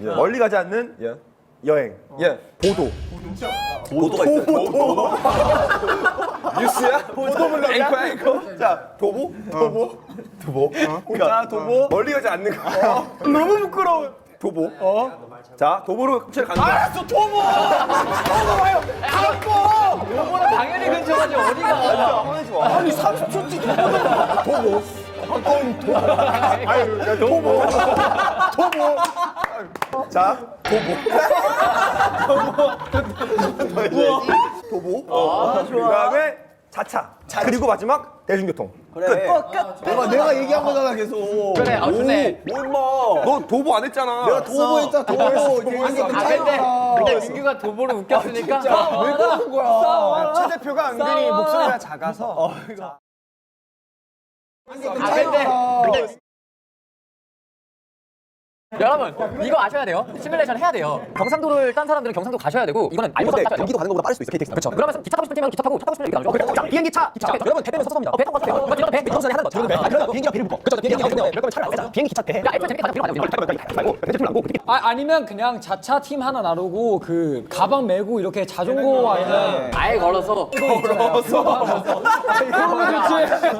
멀리 가지 않는 예. 여행. 예. 보도. 보도가 있어요. 뉴스야? 보도블럭. 앵커 앵커. 자, 도보? 도보? 도보. 자, 도보. 멀리 가지 않는 거. 너무 부끄러워. 도보. 어? 자, 도보로 칠 가는 거야. 알았어, 도보! 도보 와요. 도보! 요거는 당연히 근처가지 어디가? 아니, 30초치 도보도 도보. 가까운 도보. 아유, 야, 도보. 도보. 자, 도보. 도보. 도보. 그 다음에 자차. 그리고 마지막 대중교통. 그래. 내가 내가 얘기한 거잖아 계속. 그래, 아 좋네. 뭐 임마. 너 도보 안 했잖아. 내가 도보했잖아 도보. 이게 이게 아 근데 근데 민규가 도보를 웃겼으니까. 왜 그러는 거야? 최 대표가 은근히 목소리가 작아서. 아 근데 여러분 이거 아셔야 돼요. 시뮬레이션 해야 돼요. 경상도를 딴 사람들은 경상도 가셔야 되고 이거는 알고서 따져요. 경기도 가는 것보다 빠를 수도 있어. KTX. 그렇죠. 그러면 기차 타고 싶은 팀은 기차 타고 차 타고 싶은 이렇게 나오죠. 자, 비행기 차, 기차. 여러분 배 빼면 서서 니다 배 타고 가세요. 이거 배, 배 전에 하는 거. 배. 아, 그러면 비행기랑 배를 묶어. 그렇죠. 비행기랑 배를 묶어. 차를 안 빼잖아. 비행기 기차 배. 야, 애초에 재밌게 가자. 뒤로 가자. 말고 대충 안고 아, 아니면 그냥 자차 팀 하나 나누고 그 가방 메고 이렇게 자전거 아니면 아예 걸어서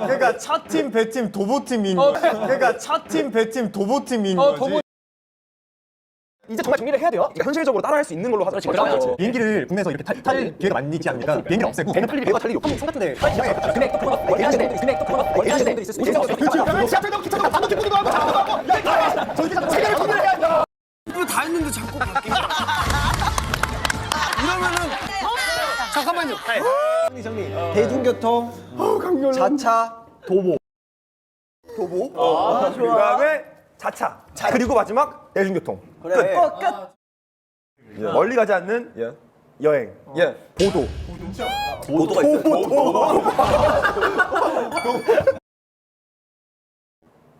그러니까 차팀 배팀 도보팀인 거지. 그러니까 차팀 배팀 도보팀인 어, 거지. 이제 정말 준비를 해야 돼요. 현실적으로 따라할 수 있는 걸로 하자. 그렇죠. 비행기를 국내에서 이렇게 탈, 탈 기회가 많이 있지 않습니까? 비행기를 없애고 배는 탈 일이 배가 탈 일이 없고. 같은데. 근데 또 그런 거 예전에 근데 또 그런 거 예전에 있을 수 있어. 그렇지. 지하철도 기차도 반바퀴 도는 거 하고. 저기 세 개를 준비를 해야 돼. 대중교통, 자차, 도보. 도보. 그 다음에 자차. 그리고 마지막 대중교통. 그래. 끝. 멀리 가지 않는 예. 여행. 예. 보도. 보도가 있어요.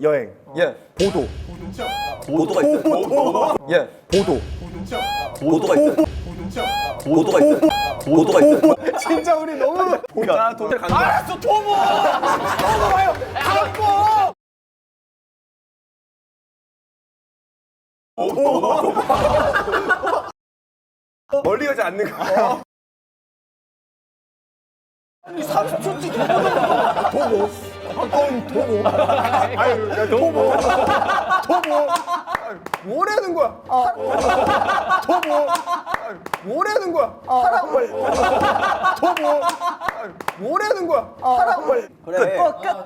여행. 예. 보도. 보도가 있어요. 예. 보도. 보도가 있어요. 보도가 있어요. 보도가 있어요. 진짜 우리 너무 자, 도. 가는 거야. 알았어, 도보. 도보 와요. 도보. 멀리 가지 않는 거. 아니 30초치 도보 도보. 가까운 도보. 아유 야 도보. 도보. 아유, 뭐라는 거야? 도보. 아유, 뭐라는 거야? 하라고 빨리 도보. 아유, 뭐라는 거야? 하라고 그래. 끝